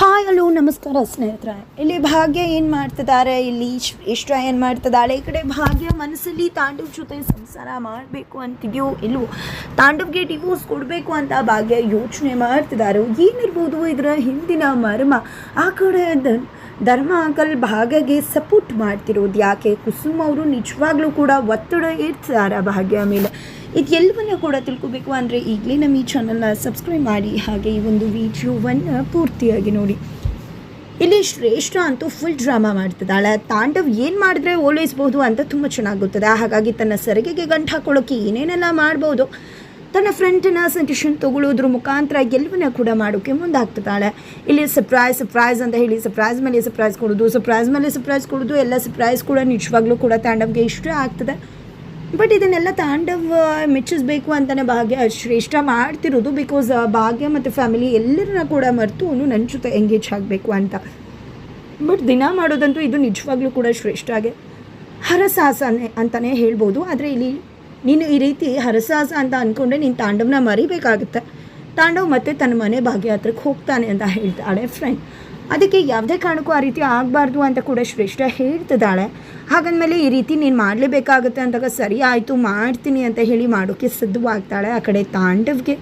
Hi, hello, ನಮಸ್ಕಾರ ಸ್ನೇಹಿತರೆ. ಇಲ್ಲಿ ಭಾಗ್ಯ ಏನು ಮಾಡ್ತಿದ್ದಾರೆ? ಇಲ್ಲಿ ಇಷ್ಟ ಏನು ಮಾಡ್ತಿದ್ದಾಳೆ? ಈ ಕಡೆ ಭಾಗ್ಯ ಮನಸ್ಸಲ್ಲಿ ತಾಂಡವ್ ಜೊತೆ ಸಂಸಾರ ಮಾಡಬೇಕು ಅಂತಿದೆಯೋ ಇಲ್ಲೋ ತಾಂಡವ್ಗೆ ಡಿವೋರ್ಸ್ ಕೊಡಬೇಕು ಅಂತ ಭಾಗ್ಯ ಯೋಚನೆ ಮಾಡ್ತಿದ್ದಾರೆ ಏನಿರ್ಬೋದು ಇದರ ಹಿಂದಿನ ಮರ್ಮ. ಆ ಕಡೆ ಧರ್ಮ ಅಂಕಲ್ ಭಾಗ್ಯಗೆ ಸಪೋರ್ಟ್ ಮಾಡ್ತಿರೋದು ಯಾಕೆ? ಕುಸುಮ್ ಅವರು ನಿಜವಾಗ್ಲೂ ಕೂಡ ಒತ್ತಡ ಇರ್ತಾರ ಭಾಗ್ಯ ಮೇಲೆ. ಇದೆಲ್ಲವನ್ನ ಕೂಡ ತಿಳ್ಕೊಬೇಕು ಅಂದರೆ ಈಗಲೇ ನಮ್ಮ ಈ ಚಾನಲ್ನ ಸಬ್ಸ್ಕ್ರೈಬ್ ಮಾಡಿ, ಹಾಗೆ ಈ ಒಂದು ವಿಡಿಯೋವನ್ನು ಪೂರ್ತಿಯಾಗಿ ನೋಡಿ. ಇಲ್ಲಿ ಶ್ರೇಷ್ಠ ಅಂತೂ ಫುಲ್ ಡ್ರಾಮಾ ಮಾಡ್ತಿದ್ದಾಳೆ. ತಾಂಡವ್ ಏನು ಮಾಡಿದ್ರೆ ಓಲೈಸ್ಬೋದು ಅಂತ ತುಂಬ ಚೆನ್ನಾಗಿ ಗೊತ್ತದೆ. ಹಾಗಾಗಿ ತನ್ನ ಸರಿಗೆಗೆ ಗಂಟು ಹಾಕೊಳ್ಳೋಕೆ ಏನೇನೆಲ್ಲ ಮಾಡ್ಬೋದು? ತನ್ನ ಫ್ರೆಂಡಿನ ಸಜೆಷನ್ ತಗೊಳ್ಳೋದ್ರ ಮುಖಾಂತರ ಎಲ್ಲವನ್ನ ಕೂಡ ಮಾಡೋಕ್ಕೆ ಮುಂದಾಗ್ತಿದ್ದಾಳೆ. ಇಲ್ಲಿ ಸರ್ಪ್ರೈಸ್ ಸರ್ಪ್ರೈಸ್ ಅಂತ ಹೇಳಿ ಸರ್ಪ್ರೈಸ್ ಮೇಲೆ ಸರ್ಪ್ರೈಸ್ ಕೊಡೋದು ಸರ್ಪ್ರೈಸ್ ಮೇಲೆ ಸರ್ಪ್ರೈಸ್ ಕೊಡೋದು, ಎಲ್ಲ ಸರ್ಪ್ರೈಸ್ ಕೂಡ ನಿಜವಾಗ್ಲೂ ಕೂಡ ತಾಂಡವ್ಗೆ ಇಷ್ಟ ಆಗ್ತದೆ. ಬಟ್ ಇದನ್ನೆಲ್ಲ ತಾಂಡವ್ ಮೆಚ್ಚಿಸ್ಬೇಕು ಅಂತಲೇ ಭಾಗ್ಯ, ಶ್ರೇಷ್ಠ ಮಾಡ್ತಿರೋದು ಬಿಕಾಸ್ ಭಾಗ್ಯ ಮತ್ತು ಫ್ಯಾಮಿಲಿ ಎಲ್ಲರನ್ನ ಕೂಡ ಮರೆತು ಅವನು ನನ್ನ ಜೊತೆ ಎಂಗೇಜ್ ಆಗಬೇಕು ಅಂತ. ಬಟ್ ದಿನ ಮಾಡೋದಂತೂ ಇದು ನಿಜವಾಗ್ಲೂ ಕೂಡ ಶ್ರೇಷ್ಠ ಶ್ರೇಷ್ಠಗೆ ಹರಸಾಹಸನೇ ಅಂತಲೇ ಹೇಳ್ಬೋದು. ಆದರೆ ಇಲ್ಲಿ ನೀನು ಈ ರೀತಿ ಹರಸಾಹಸ ಅಂತ ಅಂದ್ಕೊಂಡೆ ನೀನು ತಾಂಡವನ ಮರಿಬೇಕಾಗುತ್ತೆ. ತಾಂಡವ್ ಮತ್ತೆ ತನ್ನ ಮನೆ ಭಾಗ್ಯ ಹತ್ರಕ್ಕೆ ಹೋಗ್ತಾನೆ ಅಂತ ಹೇಳ್ತಾಳೆ ಫ್ರೆಂಡ್. ಅದಕ್ಕೆ ಯಾವುದೇ ಕಾರಣಕ್ಕೂ ಆ ರೀತಿ ಆಗಬಾರ್ದು ಅಂತ ಕೂಡ ಶ್ರೇಷ್ಠ ಹೇಳ್ತಿದ್ದಾಳೆ. ಹಾಗಂದಮೇಲೆ ಈ ರೀತಿ ನೀನು ಮಾಡಲೇಬೇಕಾಗುತ್ತೆ ಅಂದಾಗ ಸರಿ ಆಯಿತು ಮಾಡ್ತೀನಿ ಅಂತ ಹೇಳಿ ಮಾಡೋಕ್ಕೆ ಸಿದ್ಧವಾಗ್ತಾಳೆ ಆ ಕಡೆ ತಾಂಡವ್ಗೆ.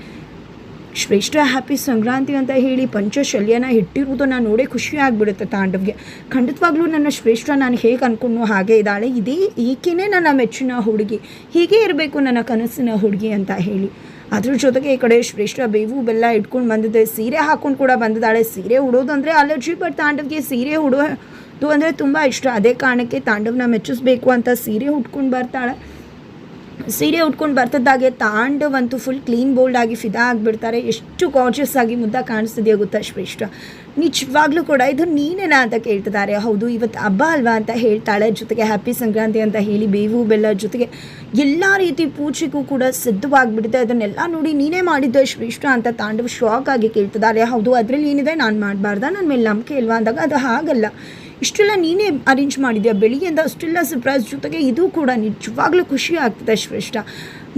ಶ್ರೇಷ್ಠ ಹ್ಯಾಪಿ ಸಂಕ್ರಾಂತಿ ಅಂತ ಹೇಳಿ ಪಂಚಶಲ್ಯನ ಇಟ್ಟಿರುವುದನ್ನು ನೋಡೇ ಖುಷಿ ಆಗಿಬಿಡುತ್ತೆ ತಾಂಡವ್ಗೆ. ಖಂಡಿತವಾಗ್ಲೂ ನನ್ನ ಶ್ರೇಷ್ಠ ನಾನು ಹೇಗೆ ಅಂದ್ಕೊಂಡು ಹಾಗೆ ಇದ್ದಾಳೆ. ಇದೇ ಈಕೆನೇ ನನ್ನ ಮೆಚ್ಚಿನ ಹುಡುಗಿ. ಹೀಗೆ ಇರಬೇಕು ನನ್ನ ಕನಸಿನ ಹುಡುಗಿ ಅಂತ ಹೇಳಿ. ಅದ್ರ ಜೊತೆಗೆ ಈ ಕಡೆ ಶ್ರೇಷ್ಠ ಬೇವು ಬೆಲ್ಲ ಇಟ್ಕೊಂಡು ಬಂದಿದೆ. ಸೀರೆ ಹಾಕೊಂಡು ಕೂಡ ಬಂದಿದ್ದಾಳೆ. ಸೀರೆ ಉಡೋದು ಅಂದರೆ ಅಲರ್ಜಿ ಬಟ್ ತಾಂಡವ್ಗೆ ಸೀರೆ ಉಡೋದು ಅಂದರೆ ತುಂಬ ಇಷ್ಟ. ಅದೇ ಕಾರಣಕ್ಕೆ ತಾಂಡವನ ಮೆಚ್ಚಿಸ್ಬೇಕು ಅಂತ ಸೀರೆ ಉಟ್ಕೊಂಡು ಬರ್ತಾಳೆ. ಸೀರೆ ಉಟ್ಕೊಂಡು ಬರ್ತದಾಗೆ ತಾಂಡವಂತೂ ಫುಲ್ ಕ್ಲೀನ್ ಬೋಲ್ಡ್ ಆಗಿ ಫಿದಾ ಆಗಿಬಿಡ್ತಾರೆ. ಎಷ್ಟು ಕಾನ್ಷಿಯಸ್ ಆಗಿ ಮುದ್ದ ಕಾಣಿಸ್ತಿದೆಯೋ ಗೊತ್ತಾ ಶ್ರೇಷ್ಠ? ನಿಜವಾಗ್ಲೂ ಕೂಡ ಇದು ನೀನೇನಾ ಅಂತ ಕೇಳ್ತಿದ್ದಾರೆ. ಹೌದು, ಇವತ್ತು ಹಬ್ಬ ಅಲ್ವಾ ಅಂತ ಹೇಳ್ತಾಳೆ. ಜೊತೆಗೆ ಹ್ಯಾಪಿ ಸಂಕ್ರಾಂತಿ ಅಂತ ಹೇಳಿ, ಬೇವು ಬೆಲ್ಲ ಜೊತೆಗೆ ಎಲ್ಲ ರೀತಿ ಪೂಜೆಗೂ ಕೂಡ ಸಿದ್ಧವಾಗಿಬಿಡುತ್ತೆ ಅದನ್ನೆಲ್ಲ ನೋಡಿ ನೀನೇ ಮಾಡಿದ್ದೆ ಶ್ರೇಷ್ಠ ಅಂತ ತಾಂಡವ ಶಾಕ್ ಆಗಿ ಕೇಳ್ತಿದ್ದಾರೆ. ಹೌದು, ಅದರಲ್ಲಿ ಏನಿದೆ? ನಾನು ಮಾಡಬಾರ್ದ? ನನ್ನ ಮೇಲೆ ನಂಬಿಕೆ ಇಲ್ವಾ ಅಂದಾಗ ಅದು ಹಾಗಲ್ಲ. ಇಷ್ಟೆಲ್ಲ ನೀನೇ ಅರೇಂಜ್ ಮಾಡಿದ್ಯಾ? ಬೆಳಿಗ್ಗೆಯಿಂದ ಅಷ್ಟೆಲ್ಲ ಸರ್ಪ್ರೈಸ್ ಜೊತೆಗೆ ಇದು ಕೂಡ ನಿಜವಾಗ್ಲೂ ಖುಷಿ ಆಗ್ತದೆ ಶ್ರೇಷ್ಠ.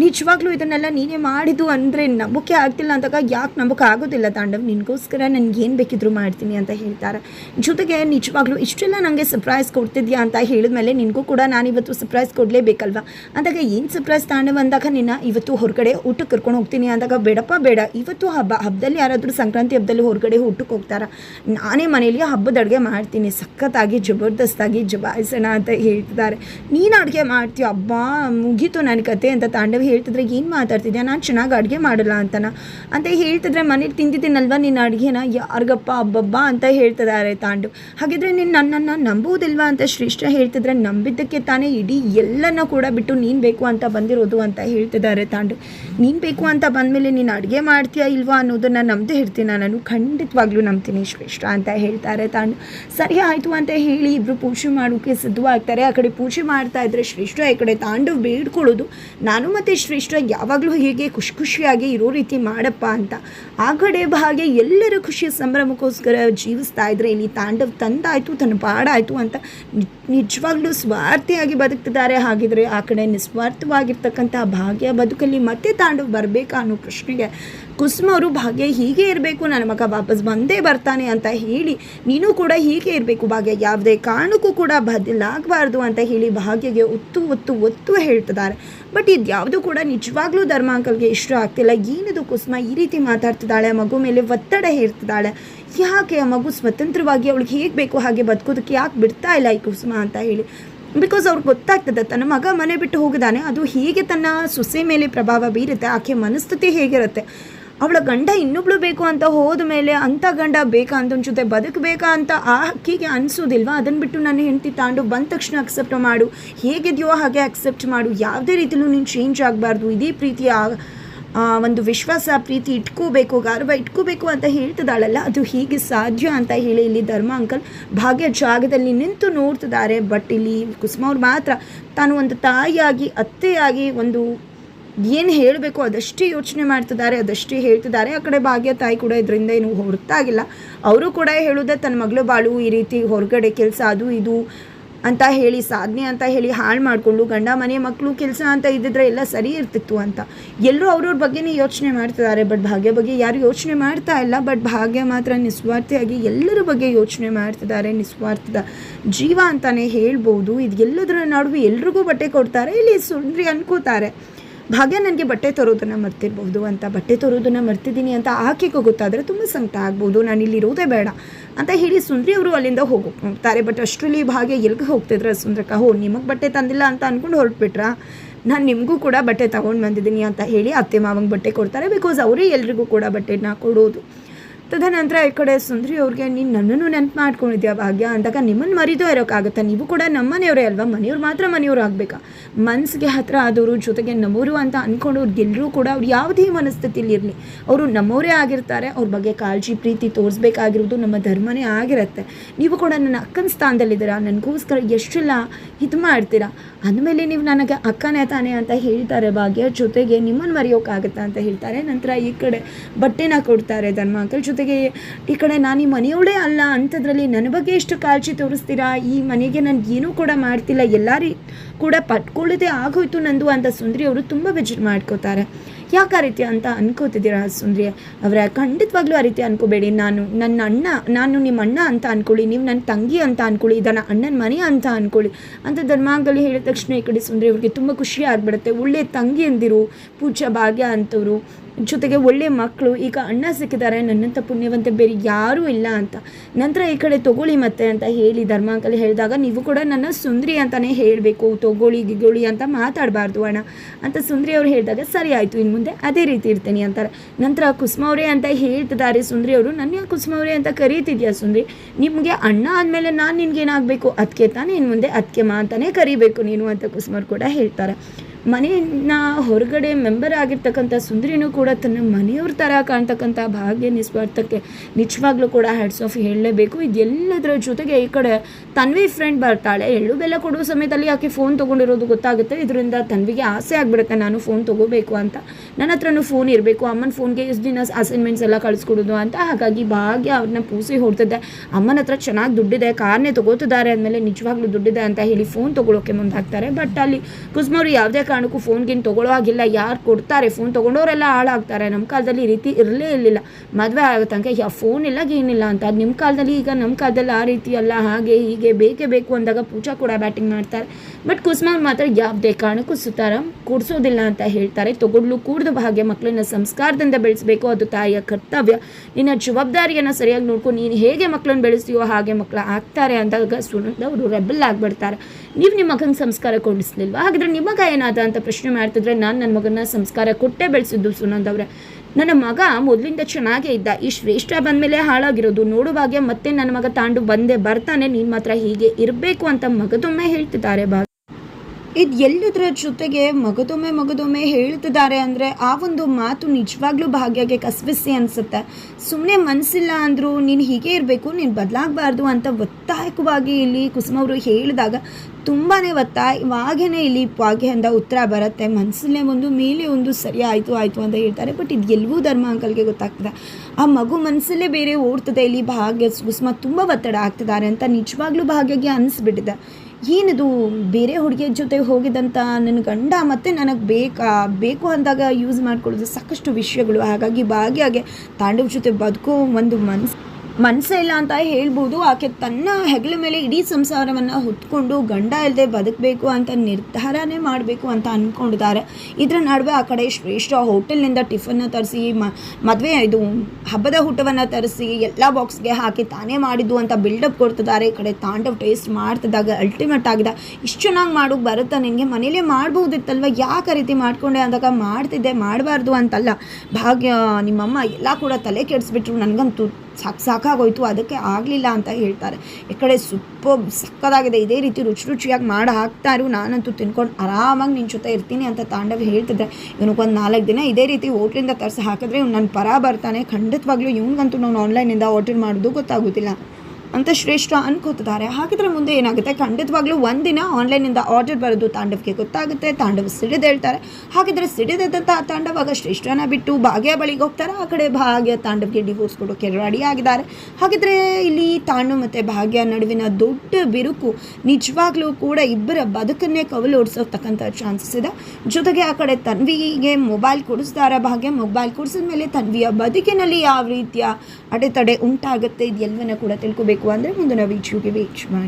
ನಿಜವಾಗ್ಲೂ ಇದನ್ನೆಲ್ಲ ನೀನೇ ಮಾಡಿದ್ದು ಅಂದರೆ ನಂಬಿಕೆ ಆಗ್ತಿಲ್ಲ ಅಂದಾಗ ಯಾಕೆ ನಂಬಕ್ಕೆ ಆಗೋದಿಲ್ಲ ತಾಂಡವ್? ನಿನಗೋಸ್ಕರ ನನಗೆ ಏನು ಬೇಕಿದ್ರು ಮಾಡ್ತೀನಿ ಅಂತ ಹೇಳ್ತಾರೆ. ಜೊತೆಗೆ ನಿಜವಾಗ್ಲೂ ಇಷ್ಟೆಲ್ಲ ನನಗೆ ಸರ್ಪ್ರೈಸ್ ಕೊಡ್ತಿದ್ಯಾ ಅಂತ ಹೇಳಿದ್ಮೇಲೆ ನಿನಗೂ ಕೂಡ ನಾನು ಇವತ್ತು ಸರ್ಪ್ರೈಸ್ ಕೊಡಲೇಬೇಕಲ್ವಾ? ಅಂದಾಗ ಏನು ಸರ್ಪ್ರೈಸ್ ತಾಂಡವ್ ಅಂದಾಗ ನಿನ್ನ ಇವತ್ತು ಹೊರಗಡೆ ಊಟಕ್ಕೆ ಕರ್ಕೊಂಡು ಹೋಗ್ತೀನಿ ಅಂದಾಗ ಬೇಡಪ್ಪ, ಬೇಡ. ಇವತ್ತು ಹಬ್ಬ ಹಬ್ಬದಲ್ಲಿ ಯಾರಾದರೂ ಸಂಕ್ರಾಂತಿ ಹಬ್ಬದಲ್ಲಿ ಹೊರಗಡೆ ಊಟಕ್ಕೆ ಹೋಗ್ತಾರ? ನಾನೇ ಮನೆಯಲ್ಲಿ ಹಬ್ಬದ ಅಡುಗೆ ಮಾಡ್ತೀನಿ, ಸಖತ್ತಾಗಿ, ಜಬರ್ದಸ್ತಾಗಿ ಜಬಾಯಿಸೋಣ ಅಂತ ಹೇಳ್ತಿದ್ದಾರೆ. ನೀನು ಅಡುಗೆ ಮಾಡ್ತೀಯ? ಹಬ್ಬ ಮುಗೀತು ನನ್ನ ಕತೆ ಅಂತ ತಾಂಡವ್ ಹೇಳ್ತಿದ್ರೆ ಏನು ಮಾತಾಡ್ತಿದ್ಯಾ? ನಾನು ಚೆನ್ನಾಗಿ ಅಡುಗೆ ಮಾಡಲ್ಲ ಅಂತನ. ಅಂತ ಹೇಳ್ತಿದ್ರೆ ಮನೇಲಿ ತಿಂದಿದ್ದೀನಲ್ವ ನಿನ್ನ ಅಡುಗೆನ? ಯಾರಿಗಪ್ಪ, ಅಬ್ಬಬ್ಬ ಅಂತ ಹೇಳ್ತಿದ್ದಾರೆ ತಾಂಡು. ಹಾಗಿದ್ರೆ ನೀನು ನನ್ನನ್ನು ನಂಬುವುದಿಲ್ವಾ ಅಂತ ಶ್ರೇಷ್ಠ ಹೇಳ್ತಿದ್ರೆ ನಂಬಿದ್ದಕ್ಕೆ ತಾನೇ ಇಡೀ ಎಲ್ಲನ ಕೂಡ ಬಿಟ್ಟು ನೀನು ಬೇಕು ಅಂತ ಬಂದಿರೋದು ಅಂತ ಹೇಳ್ತಿದ್ದಾರೆ ತಾಂಡು. ನೀನು ಬೇಕು ಅಂತ ಬಂದಮೇಲೆ ನೀನು ಅಡುಗೆ ಮಾಡ್ತೀಯಾ ಇಲ್ವಾ ಅನ್ನೋದನ್ನು ನಂಬದೇ ಇರ್ತೀನಿ ನಾನು? ಖಂಡಿತವಾಗ್ಲೂ ನಂಬ್ತೀನಿ ಶ್ರೇಷ್ಠ ಅಂತ ಹೇಳ್ತಾರೆ ತಾಂಡು. ಸರಿ ಆಯಿತು ಅಂತ ಹೇಳಿ ಇಬ್ಬರು ಪೂಜೆ ಮಾಡೋಕ್ಕೆ ಸಿದ್ಧವಾಗ್ತಾರೆ. ಆ ಕಡೆ ಪೂಜೆ ಮಾಡ್ತಾ ಇದ್ರೆ ಶ್ರೇಷ್ಠ ಈ ಕಡೆ ತಾಂಡು ಬೇಡ್ಕೊಳ್ಳೋದು. ನಾನು ಮತ್ತು ಶ್ರೇಷ್ಠ ಯಾವಾಗಲೂ ಹೀಗೆ ಖುಷಿ ಖುಷಿಯಾಗಿ ಇರೋ ರೀತಿ ಮಾಡಪ್ಪ ಅಂತ. ಆ ಕಡೆ ಭಾಗ್ಯ ಎಲ್ಲರ ಖುಷಿಯ ಸಂಭ್ರಮಕ್ಕೋಸ್ಕರ ಜೀವಿಸ್ತಾ ಇದ್ರೆ ಇಲ್ಲಿ ತಾಂಡವ್ ತಂದಾಯಿತು, ತನ್ನ ಪಾಡಾಯಿತು ಅಂತ ನಿಜವಾಗ್ಲೂ ಸ್ವಾರ್ಥಿಯಾಗಿ ಬದುಕ್ತಿದ್ದಾರೆ. ಹಾಗಿದ್ರೆ ಆ ಕಡೆ ನಿಸ್ವಾರ್ಥವಾಗಿರ್ತಕ್ಕಂಥ ಭಾಗ್ಯ ಬದುಕಲ್ಲಿ ಮತ್ತೆ ತಾಂಡು ಬರಬೇಕಾ ಅನ್ನೋ ಪ್ರಶ್ನೆಗೆ ಕುಸುಮ ಅವರು, ಭಾಗ್ಯ ಹೀಗೆ ಇರಬೇಕು, ನನ್ನ ಮಗ ವಾಪಸ್ ಬಂದೇ ಬರ್ತಾನೆ ಅಂತ ಹೇಳಿ ನೀನು ಕೂಡ ಹೀಗೆ ಇರಬೇಕು, ಭಾಗ್ಯ ಯಾವುದೇ ಕಾರಣಕ್ಕೂ ಕೂಡ ಬದಲಾಗಬಾರ್ದು ಅಂತ ಹೇಳಿ ಭಾಗ್ಯಗೆ ಒತ್ತು ಒತ್ತು ಒತ್ತು ಹೇಳ್ತಿದ್ದಾರೆ. ಬಟ್ ಇದು ಯಾವುದು ಕೂಡ ನಿಜವಾಗ್ಲೂ ಧರ್ಮಾಂಕಲ್ಗೆ ಇಷ್ಟ ಆಗ್ತಿಲ್ಲ. ಏನಿದು ಕುಸುಮ ಈ ರೀತಿ ಮಾತಾಡ್ತಿದ್ದಾಳೆ, ಮಗು ಮೇಲೆ ಒತ್ತಡ ಹೇರ್ತಿದ್ದಾಳೆ. ಯಾಕೆ ಆ ಮಗು ಸ್ವತಂತ್ರವಾಗಿ ಅವಳಿಗೆ ಹೇಗೆ ಬೇಕು ಹಾಗೆ ಬದುಕೋದಕ್ಕೆ ಯಾಕೆ ಬಿಡ್ತಾ ಇಲ್ಲ ಈ ಕುಸುಮ ಅಂತ ಹೇಳಿ. ಬಿಕಾಸ್ ಅವ್ರಿಗೆ ಗೊತ್ತಾಗ್ತದೆ, ತನ್ನ ಮಗ ಮನೆ ಬಿಟ್ಟು ಹೋಗಿದ್ದಾನೆ, ಅದು ಹೇಗೆ ತನ್ನ ಸೊಸೆ ಮೇಲೆ ಪ್ರಭಾವ ಬೀರುತ್ತೆ, ಆಕೆ ಮನಸ್ಥಿತಿ ಹೇಗಿರುತ್ತೆ. ಅವಳ ಗಂಡ ಇನ್ನೊಬ್ಳು ಬೇಕು ಅಂತ ಹೋದ ಮೇಲೆ ಅಂಥ ಗಂಡ ಬೇಕಾ ಅಂತ ಜೊತೆ ಬದುಕಬೇಕಾ ಅಂತ ಆ ಹಕ್ಕಿಗೆ ಅನಿಸೋದಿಲ್ವಾ? ಅದನ್ನು ಬಿಟ್ಟು ನನ್ನ ಹೆಂಡತಿ ತಾಂಡು ಬಂದ ತಕ್ಷಣ ಅಕ್ಸೆಪ್ಟ್ ಮಾಡು. ಹೇಗಿದೆಯೋ ಹಾಗೆ ಅಕ್ಸೆಪ್ಟ್ ಮಾಡು. ಯಾವುದೇ ರೀತಿಯಲ್ಲೂ ನೀನು ಚೇಂಜ್ ಆಗಬಾರ್ದು. ಇದೇ ಪ್ರೀತಿಯ ಒಂದು ವಿಶ್ವಾಸ, ಪ್ರೀತಿ ಇಟ್ಕೋಬೇಕು, ಗೌರವ ಇಟ್ಕೋಬೇಕು ಅಂತ ಹೇಳ್ತಿದ್ದಾಳಲ್ಲ, ಅದು ಹೀಗೆ ಸಾಧ್ಯ ಅಂತ ಹೇಳಿ ಇಲ್ಲಿ ಧರ್ಮ ಅಂಕಲ್ ಭಾಗ್ಯ ಜಾಗದಲ್ಲಿ ನಿಂತು ನೋಡ್ತಿದ್ದಾರೆ. ಬಟ್ ಇಲ್ಲಿ ಕುಸುಮ ಅವ್ರು ಮಾತ್ರ ತಾನು ಒಂದು ತಾಯಿಯಾಗಿ, ಅತ್ತೆಯಾಗಿ ಒಂದು ಏನು ಹೇಳಬೇಕು ಅದಷ್ಟೇ ಯೋಚನೆ ಮಾಡ್ತಿದ್ದಾರೆ, ಅದಷ್ಟೇ ಹೇಳ್ತಿದ್ದಾರೆ. ಆ ಕಡೆ ಭಾಗ್ಯ ತಾಯಿ ಕೂಡ ಇದರಿಂದ ಏನು ಹೊರತಾಗಿಲ್ಲ. ಅವರು ಕೂಡ ಹೇಳೋದೇ ತನ್ನ ಮಗಳು ಬಾಳು ಈ ರೀತಿ ಹೊರಗಡೆ ಕೆಲಸ ಅದು ಇದು ಅಂತ ಹೇಳಿ, ಸಾಧನೆ ಅಂತ ಹೇಳಿ ಹಾಳು ಮಾಡಿಕೊಂಡು ಗಂಡ ಮನೆ ಮಕ್ಕಳು ಕೆಲಸ ಅಂತ ಇದ್ದಿದ್ರೆ ಎಲ್ಲ ಸರಿ ಇರ್ತಿತ್ತು ಅಂತ. ಎಲ್ಲರೂ ಅವ್ರವ್ರ ಬಗ್ಗೆನೇ ಯೋಚನೆ ಮಾಡ್ತಿದ್ದಾರೆ, ಬಟ್ ಭಾಗ್ಯ ಬಗ್ಗೆ ಯಾರು ಯೋಚನೆ ಮಾಡ್ತಾ ಇಲ್ಲ. ಬಟ್ ಭಾಗ್ಯ ಮಾತ್ರ ನಿಸ್ವಾರ್ಥಿಯಾಗಿ ಎಲ್ಲರ ಬಗ್ಗೆ ಯೋಚನೆ ಮಾಡ್ತಿದ್ದಾರೆ, ನಿಸ್ವಾರ್ಥದ ಜೀವ ಅಂತಲೇ ಹೇಳ್ಬೋದು. ಇದು ಎಲ್ಲದರ ನಡುವೆ ಎಲ್ರಿಗೂ ಬಟ್ಟೆ ಕೊಡ್ತಾರೆ, ಇಲ್ಲಿ ಸುಂದ್ರಿ ಅನ್ಕೋತಾರೆ. ಭಾಗ್ಯ ನನಗೆ ಬಟ್ಟೆ ತರೋದನ್ನು ಮರ್ತಿರ್ಬೋದು ಅಂತ, ಬಟ್ಟೆ ತರೋದನ್ನು ಮರ್ತಿದ್ದೀನಿ ಅಂತ ಆಕೆಗೂ ಗೊತ್ತಾದರೆ ತುಂಬ ಸಂಕಟ ಆಗ್ಬೋದು ನಾನು ಇಲ್ಲಿ ಇರೋದೇ ಬೇಡ ಅಂತ ಹೇಳಿ ಸುಂದ್ರಿ ಅವರು ಅಲ್ಲಿಂದ ಹೋಗ್ತಾರೆ. ಬಟ್ ಅಷ್ಟರಲ್ಲಿ ಭಾಗ್ಯ ಎಲ್ಗೆ ಹೋಗ್ತಿದ್ರ? ಸುಂದ್ರಕ್ಕ, ಹೋ, ನಿಮಗೆ ಬಟ್ಟೆ ತಂದಿಲ್ಲ ಅಂತ ಅಂದ್ಕೊಂಡು ಹೊರಟ್ಬಿಟ್ರಾ? ನಾನು ನಿಮಗೂ ಕೂಡ ಬಟ್ಟೆ ತಗೊಂಡು ಬಂದಿದ್ದೀನಿ ಅಂತ ಹೇಳಿ ಅತ್ತೆ ಮಾವಂಗೆ ಬಟ್ಟೆ ಕೊಡ್ತಾರೆ ಬಿಕಾಸ್ ಅವರೇ ಎಲ್ರಿಗೂ ಕೂಡ ಬಟ್ಟೆನ ಕೊಡೋದು. ತದನಂತರ ಈ ಕಡೆ ಸುಂದ್ರಿ ಅವ್ರಿಗೆ ನೀನು ನನ್ನನ್ನು ನೆನಪು ಮಾಡ್ಕೊಂಡಿದ್ಯಾ ಭಾಗ್ಯ? ಅಂದಾಗ ನಿಮ್ಮನ್ನು ಮರಿದೋ ಇರೋಕ್ಕಾಗತ್ತಾ ನೀವು ಕೂಡ ನಮ್ಮನೆಯವರೇ ಅಲ್ವಾ? ಮನೆಯವ್ರು ಮಾತ್ರ ಮನೆಯವ್ರು ಆಗಬೇಕಾ? ಮನಸ್ಸಿಗೆ ಹತ್ರ ಆದವರು, ಜೊತೆಗೆ ನಮ್ಮವರು ಅಂತ ಅಂದ್ಕೊಂಡವ್ರು ಎಲ್ಲರೂ ಕೂಡ ಅವ್ರು ಯಾವುದೇ ಮನಸ್ಥಿತಿಲಿ ಇರಲಿ. ಅವರು ನಮ್ಮವರೇ ಆಗಿರ್ತಾರೆ, ಅವ್ರ ಬಗ್ಗೆ ಕಾಳಜಿ, ಪ್ರೀತಿ ತೋರಿಸ್ಬೇಕಾಗಿರೋದು ನಮ್ಮ ಧರ್ಮನೇ ಆಗಿರುತ್ತೆ. ನೀವು ಕೂಡ ನನ್ನ ಅಕ್ಕನ ಸ್ಥಾನದಲ್ಲಿದ್ದೀರಾ? ನನಗೋಸ್ಕರ ಎಷ್ಟೆಲ್ಲ ಇದು ಮಾಡ್ತೀರಾ? ಅಂದಮೇಲೆ ನೀವು ನನಗೆ ಅಕ್ಕನೇ ತಾನೇ ಅಂತ ಹೇಳ್ತಾರೆ ಭಾಗ್ಯ. ಜೊತೆಗೆ ನಿಮ್ಮನ್ನು ಮರೆಯೋಕ್ಕಾಗತ್ತಾ ಅಂತ ಹೇಳ್ತಾರೆ. ನಂತರ ಈ ಕಡೆ ಬಟ್ಟೆನ ಕೊಡ್ತಾರೆ ಧರ್ಮ ಅಂಕಲ್. ಜೊತೆಗೆ ಈ ಕಡೆ ನಾನು ಈ ಮನೆಯವಳೇ ಅಲ್ಲ, ಅಂಥದ್ರಲ್ಲಿ ನನ್ನ ಬಗ್ಗೆ ಎಷ್ಟು ಕಾಳಜಿ ತೋರಿಸ್ತೀರಾ? ಈ ಮನೆಗೆ ನನಗೆ ಏನೂ ಕೂಡ ಮಾಡ್ತಿಲ್ಲ. ಎಲ್ಲಾರಿ ಕೂಡ ಪಟ್ಕೊಳ್ಳೋದೇ ಆಗೋಯ್ತು ನಂದು ಅಂತ ಸುಂದರಿ ಅವರು ತುಂಬ ಬೇಜಾರು ಮಾಡ್ಕೋತಾರೆ. ಯಾಕೆ ಆ ರೀತಿ ಅಂತ ಅನ್ಕೋತಿದ್ದೀರಾ ಸುಂದ್ರಿ ಅವರ, ಖಂಡಿತವಾಗ್ಲೂ ಆ ರೀತಿ ಅನ್ಕೋಬೇಡಿ. ನಾನು ನನ್ನ ಅಣ್ಣ, ನಾನು ನಿಮ್ಮ ಅಣ್ಣ ಅಂತ ಅನ್ಕೊಳ್ಳಿ, ನೀವು ನನ್ನ ತಂಗಿ ಅಂತ ಅನ್ಕೊಳ್ಳಿ, ಇದನ್ನು ಅಣ್ಣನ ಮನೆ ಅಂತ ಅನ್ಕೊಳ್ಳಿ. ಅಂತ ಧರ್ಮಾಂಗಲಿ ಹೇಳಿದ ತಕ್ಷಣ ಈ ಕಡೆ ಸುಂದ್ರಿ ಅವ್ರಿಗೆ ತುಂಬ ಖುಷಿ ಆಗ್ಬಿಡುತ್ತೆ. ಒಳ್ಳೆ ತಂಗಿ ಅಂದಿರು ಪೂಜಾ ಭಾಗ್ಯ ಅಂತವರು, ಜೊತೆಗೆ ಒಳ್ಳೆ ಮಕ್ಕಳು ಈಗ ಅಣ್ಣ ಸಿಕ್ಕಿದ್ದಾರೆ ನನ್ನಂಥ ಪುಣ್ಯವಂತ ಬೇರೆ ಯಾರೂ ಇಲ್ಲ ಅಂತ. ನಂತರ ಈ ಕಡೆ ತಗೊಳ್ಳಿ ಮತ್ತೆ ಅಂತ ಹೇಳಿ ಧರ್ಮಾಂಕಲ್ ಹೇಳಿದಾಗ, ನೀವು ಕೂಡ ನನ್ನ ಸುಂದ್ರಿ ಅಂತಲೇ ಹೇಳಬೇಕು. ತಗೊಳ್ಳಿ, ಗಿಗೊಳ್ಳಿ ಅಂತ ಮಾತಾಡಬಾರ್ದು ಅಣ್ಣ. ಅಂತ ಸುಂದ್ರಿ ಅವ್ರು ಹೇಳಿದಾಗ, ಸರಿ ಆಯಿತು, ಇನ್ನು ಮುಂದೆ ಅದೇ ರೀತಿ ಇರ್ತೀನಿ ಅಂತಾರೆ. ನಂತರ ಕುಸುಮವ್ರೆ ಅಂತ ಹೇಳ್ತಿದ್ದಾರೆ ಸುಂದ್ರಿ ಅವರು. ನನ್ನ ಕುಸುಮವ್ರಿ ಅಂತ ಕರೀತಿದ್ಯಾ ಸುಂದ್ರಿ? ನಿಮಗೆ ಅಣ್ಣ ಆದಮೇಲೆ ನಾನು ನಿನಗೇನಾಗಬೇಕು ಅದಕ್ಕೆ ತಾನೇ ಇನ್ನು ಮುಂದೆ ಅದಕ್ಕೆ ಮಾ ಅಂತಲೇ ಕರಿಬೇಕು ನೀನು ಅಂತ ಕುಸುಮವ್ರು ಕೂಡ ಹೇಳ್ತಾರೆ. ಮನೆಯನ್ನ ಹೊರಗಡೆ ಮೆಂಬರ್ ಆಗಿರ್ತಕ್ಕಂಥ ಸುಂದರಿನೂ ಕೂಡ ತನ್ನ ಮನೆಯವ್ರ ಥರ ಕಾಣ್ತಕ್ಕಂಥ ಭಾಗ್ಯ ನಿಸ್ವಾರ್ಥಕ್ಕೆ ನಿಜವಾಗ್ಲೂ ಕೂಡ ಹ್ಯಾಡ್ಸ್ ಆಫ್ ಹೇಳಲೇಬೇಕು. ಇದೆಲ್ಲದರ ಜೊತೆಗೆ ಈ ಕಡೆ ತನ್ವಿ ಫ್ರೆಂಡ್ ಬರ್ತಾಳೆ, ಎಳ್ಳು ಬೆಲ್ಲ ಕೊಡುವ ಸಮಯದಲ್ಲಿ ಆಕೆ ಫೋನ್ ತೊಗೊಂಡಿರೋದು ಗೊತ್ತಾಗುತ್ತೆ. ಇದರಿಂದ ತನ್ವಿಗೆ ಆಸೆ ಆಗ್ಬಿಡುತ್ತೆ, ನಾನು ಫೋನ್ ತೊಗೋಬೇಕು ಅಂತ. ನನ್ನ ಹತ್ರನೂ ಫೋನ್ ಇರಬೇಕು. ಅಮ್ಮನ ಫೋನ್ಗೆ ಎಷ್ಟು ದಿನ ಅಸೈನ್ಮೆಂಟ್ಸ್ ಎಲ್ಲ ಕಳಿಸ್ಕೊಡೋದು ಅಂತ. ಹಾಗಾಗಿ ಭಾಗ್ಯ ಅವ್ರನ್ನ ಪೂಸಿ ಹೊಡ್ತಿದ್ದೆ. ಅಮ್ಮನ ಹತ್ರ ಚೆನ್ನಾಗಿ ದುಡ್ಡಿದೆ, ಕಾರ್ನೇ ತೊಗೋತಿದ್ದಾರೆ ಅಂದಮೇಲೆ ನಿಜವಾಗ್ಲೂ ದುಡ್ಡಿದೆ ಅಂತ ಹೇಳಿ ಫೋನ್ ತೊಗೊಳೋಕೆ ಮುಂದಾಗ್ತಾರೆ. ಬಟ್ ಅಲ್ಲಿ ಕುಸ್ಮವ್ರು ಯಾವುದೇ ಕಾರಣಕ್ಕೂ ಫೋನ್ಗಿನ್ ತೊಗೊಳ್ಳೋ ಆಗಿಲ್ಲ ಯಾರು ಕೊಡ್ತಾರೆ? ಫೋನ್ ತೊಗೊಂಡವರೆಲ್ಲ ಹಾಳಾಗ್ತಾರೆ. ನಮ್ಮ ಕಾಲದಲ್ಲಿ ಈ ರೀತಿ ಇರಲೇ ಇರಲಿಲ್ಲ. ಮದುವೆ ಆಗೋ ತನಕ, ಯಾ ಫೋನ್ ಇಲ್ಲ ಏನಿಲ್ಲ ಅಂತ. ಅದು ನಿಮ್ಮ ಕಾಲದಲ್ಲಿ ಈಗ ನಮ್ಮ ಕಾಲದಲ್ಲಿ ಆ ರೀತಿ ಅಲ್ಲ, ಹಾಗೆ ಹೀಗೆ ಬೇಕೇ ಬೇಕು ಅಂದಾಗ ಪೂಜಾ ಕೂಡ ಬ್ಯಾಟಿಂಗ್ ಮಾಡ್ತಾರೆ. ಬಟ್ ಕುಸ್ಮವ್ರು ಮಾತ್ರ ಯಾವುದೇ ಕಾರಣಕ್ಕೂ ಸುತಾರ ಕೂಡಿಸೋದಿಲ್ಲ ಅಂತ ಹೇಳ್ತಾರೆ. ತಗೊಳ್ಳು ಕೂಡದ ಹಾಗೆ ಮಕ್ಕಳನ್ನ ಸಂಸ್ಕಾರದಿಂದ ಬೆಳೆಸಬೇಕು, ಅದು ತಾಯಿಯ ಕರ್ತವ್ಯ. ನಿನ್ನ ಜವಾಬ್ದಾರಿಯನ್ನು ಸರಿಯಾಗಿ ನೋಡ್ಕೊಂಡು ನೀನು ಹೇಗೆ ಮಕ್ಕಳನ್ನ ಬೆಳೆಸ್ತೀಯೋ ಹಾಗೆ ಮಕ್ಕಳು ಆಗ್ತಾರೆ ಅಂದಾಗ ಸುನಂದ ಅವರು ರೆಬಲ್ ಆಗಿಬಿಡ್ತಾರೆ. ನೀವು ನಿಮ್ಮ ಮಗನ ಸಂಸ್ಕಾರ ಕೊಡಿಸ್ಲಿಲ್ವಾ? ಹಾಗಾದ್ರೆ ನಿಮಗೆ ಮಗ ಏನಾದ ಅಂತ ಪ್ರಶ್ನೆ ಮಾಡ್ತಿದ್ರೆ ನಾನು ನನ್ನ ಮಗನ ಸಂಸ್ಕಾರ ಕೊಟ್ಟೇ ಬೆಳೆಸಿದ್ದು ಸುನಂದ್ ಅವರೇ. ನನ್ನ ಮಗ ಮೊದಲಿಂದ ಚೆನ್ನಾಗೇ ಇದ್ದ. ಈ ಶ್ರೇಷ್ಠ ಬಂದಮೇಲೆ ಹಾಳಾಗಿರೋದು ನೋಡುವಾಗೆ ಮತ್ತೆ ನನ್ನ ಮಗ ತಾಂಡು ಬಂದೆ ಬರ್ತಾನೆ. ನೀನು ಮಾತ್ರ ಹೀಗೆ ಇರಬೇಕು ಅಂತ ಮಗದೊಮ್ಮೆ ಹೇಳ್ತಿದ್ದಾರೆ ಬಾ. ಇದು ಎಲ್ಲದರ ಜೊತೆಗೆ ಮಗದೊಮ್ಮೆ ಮಗದೊಮ್ಮೆ ಹೇಳ್ತಿದ್ದಾರೆ ಅಂದರೆ ಆ ಒಂದು ಮಾತು ನಿಜವಾಗ್ಲೂ ಭಾಗ್ಯಗೆ ಕಸ್ವಿಸಿ ಅನಿಸುತ್ತೆ. ಸುಮ್ಮನೆ ಮನಸ್ಸಿಲ್ಲ ಅಂದರೂ ನೀನು ಹೀಗೆ ಇರಬೇಕು, ನೀನು ಬದಲಾಗಬಾರ್ದು ಅಂತ ಒತ್ತಾಯಕವಾಗಿ ಇಲ್ಲಿ ಕುಸುಮವರು ಹೇಳಿದಾಗ ತುಂಬಾ ಒತ್ತಾಯವಾಗೇ ಇಲ್ಲಿ ಭಾಗ್ಯದಿಂದ ಉತ್ತರ ಬರುತ್ತೆ. ಮನಸ್ಸಲ್ಲೇ ಒಂದು ಮೇಲೆ ಒಂದು ಸರಿ ಆಯಿತು ಆಯಿತು ಅಂತ ಹೇಳ್ತಾರೆ. ಬಟ್ ಇದು ಎಲ್ಲವೂ ಧರ್ಮ ಅಂಕಲ್ಗೆ ಗೊತ್ತಾಗ್ತದೆ. ಆ ಮಗು ಮನಸ್ಸಲ್ಲೇ ಬೇರೆ ಓಡ್ತದೆ. ಇಲ್ಲಿ ಭಾಗ್ಯ ಸುಸ್ಮ ತುಂಬ ಒತ್ತಡ ಆಗ್ತಿದ್ದಾರೆ ಅಂತ ನಿಜವಾಗ್ಲೂ ಭಾಗ್ಯಗೆ ಅನಿಸ್ಬಿಟ್ಟಿದೆ. ಏನಿದು, ಬೇರೆ ಹುಡುಗಿಯ ಜೊತೆ ಹೋಗಿದ್ದಂಥ ನನ್ನ ಗಂಡ ಮತ್ತು ನನಗೆ ಬೇಕಾ, ಬೇಕು ಅಂದಾಗ ಯೂಸ್ ಮಾಡ್ಕೊಳ್ಳೋದು ಸಾಕಷ್ಟು ವಿಷಯಗಳು. ಹಾಗಾಗಿ ಭಾಗ್ಯಾಗೆ ತಾಂಡವ್ ಜೊತೆ ಬದುಕೋ ಒಂದು ಮನ್ಸು ಮನಸ್ಸೇ ಇಲ್ಲ ಅಂತ ಹೇಳ್ಬೋದು. ಆಕೆ ತನ್ನ ಹೆಗಲ ಮೇಲೆ ಇಡೀ ಸಂಸಾರವನ್ನು ಹೊತ್ಕೊಂಡು ಗಂಡ ಇಲ್ಲದೆ ಬದುಕಬೇಕು ಅಂತ ನಿರ್ಧಾರನೇ ಮಾಡಬೇಕು ಅಂತ ಅಂದ್ಕೊಂಡಿದ್ದಾರೆ ಇದರ ನಡುವೆ ಆ ಕಡೆ ಶ್ರೇಷ್ಠ ಹೋಟೆಲ್ನಿಂದ ಟಿಫನ್ನ ತರಿಸಿ ಮದುವೆ ಇದು ಹಬ್ಬದ ಊಟವನ್ನು ತರಿಸಿ, ಎಲ್ಲ ಬಾಕ್ಸ್ಗೆ ಹಾಕಿ ತಾನೇ ಮಾಡಿದ್ದು ಅಂತ ಬಿಲ್ಡಪ್ ಕೊಡ್ತಿದ್ದಾರೆ. ಈ ಕಡೆ ತಾಂಡವ್ ಟೇಸ್ಟ್ ಮಾಡ್ತಿದ್ದಾಗ ಅಲ್ಟಿಮೇಟ್ ಆಗಿದೆ. ಇಷ್ಟು ಚೆನ್ನಾಗಿ ಮಾಡೋಕೆ ಬರುತ್ತಾ ನಿನಗೆ? ಮನೇಲೇ ಮಾಡ್ಬೋದಿತ್ತಲ್ವ? ಯಾಕೆ ರೀತಿ ಮಾಡಿಕೊಂಡೆ ಅಂದಾಗ ಮಾಡ್ತಿದ್ದೆ, ಮಾಡಬಾರ್ದು ಅಂತಲ್ಲ. ಭಾಗ್ಯ, ನಿಮ್ಮಮ್ಮ ಎಲ್ಲ ಕೂಡ ತಲೆ ಕೆಡಿಸ್ಬಿಟ್ರು. ನನಗಂತೂ ಸಾಕು ಸಾಕಾಗೋಯ್ತು, ಅದಕ್ಕೆ ಆಗಲಿಲ್ಲ ಅಂತ ಹೇಳ್ತಾರೆ. ಈ ಕಡೆ ಸೂಪರ್ ಸಕ್ಕದಾಗಿದೆ. ಇದೇ ರೀತಿ ರುಚಿ ರುಚಿಯಾಗಿ ಮಾಡಿ ಹಾಕ್ತಾರು ನಾನಂತೂ ತಿನ್ಕೊಂಡು ಆರಾಮಾಗಿ ನಿನ್ನ ಜೊತೆ ಇರ್ತೀನಿ ಅಂತ ತಾಂಡವ್ ಹೇಳ್ತಿದ್ದೆ. ಇವನಿಗೊಂದು ನಾಲ್ಕು ದಿನ ಇದೇ ರೀತಿ ಹೋಟ್ಲಿಂದ ತರಿಸಿ ಹಾಕಿದ್ರೆ ಇವ್ನು ನನ್ನ ಪರ ಬರ್ತಾನೆ. ಖಂಡಿತವಾಗ್ಲೂ ಇವನಿಗಂತೂ ನಾನು ಆನ್ಲೈನಿಂದ ಆರ್ಡರ್ ಮಾಡೋದು ಗೊತ್ತಾಗೋದಿಲ್ಲ. ಅಂತ ಶ್ರೇಷ್ಠ ಅನ್ಕೋತಿದ್ದಾರೆ. ಹಾಗಿದ್ರೆ ಮುಂದೆ ಏನಾಗುತ್ತೆ? ಖಂಡಿತವಾಗ್ಲೂ ಒಂದಿನ ಆನ್ಲೈನಿಂದ ಆರ್ಡರ್ ಬರೋದು ತಾಂಡವಕ್ಕೆ ಗೊತ್ತಾಗುತ್ತೆ. ತಾಂಡವ್ ಸಿಡಿದೇಳ್ತಾರೆ ಹಾಗಿದ್ರೆ ಸಿಡಿದಂಥ ತಾಂಡವ್ ಆಗ ಶ್ರೇಷ್ಠನ ಬಿಟ್ಟು ಭಾಗ್ಯ ಬಳಿಗೆ ಹೋಗ್ತಾರೆ. ಆ ಕಡೆ ಭಾಗ್ಯ ತಾಂಡವಕ್ಕೆ ಡಿವೋರ್ಸ್ ಕೊಡೋಕೆ ರೆಡಿ ಆಗಿದ್ದಾರೆ. ಹಾಗಿದ್ರೆ ಇಲ್ಲಿ ತಾಂಡು ಮತ್ತು ಭಾಗ್ಯ ನಡುವಿನ ದೊಡ್ಡ ಬಿರುಕು ನಿಜವಾಗ್ಲೂ ಕೂಡ ಇಬ್ಬರ ಬದುಕನ್ನೇ ಕವಲೋಡಿಸೋತಕ್ಕಂಥ ಚಾನ್ಸಸ್ ಇದೆ. ಜೊತೆಗೆ ಆ ಕಡೆ ತನ್ವಿಗೆ ಮೊಬೈಲ್ ಕೊಡಿಸ್ತಾರೆ ಭಾಗ್ಯ. ಮೊಬೈಲ್ ಕೊಡಿಸಿದ ಮೇಲೆ ತನ್ವಿಯ ಬದುಕಿನಲ್ಲಿ ಯಾವ ರೀತಿಯ ಅಡೆತಡೆ ಉಂಟಾಗುತ್ತೆ ಇದೆಲ್ಲವನ್ನ ಕೂಡ ತಿಳ್ಕೊಬೇಕು. ಅಂದರೆ ಮುಂದಿನ ವೀಡಿಯೋಗೆ ವೇಚ್ ಮಾಡಿ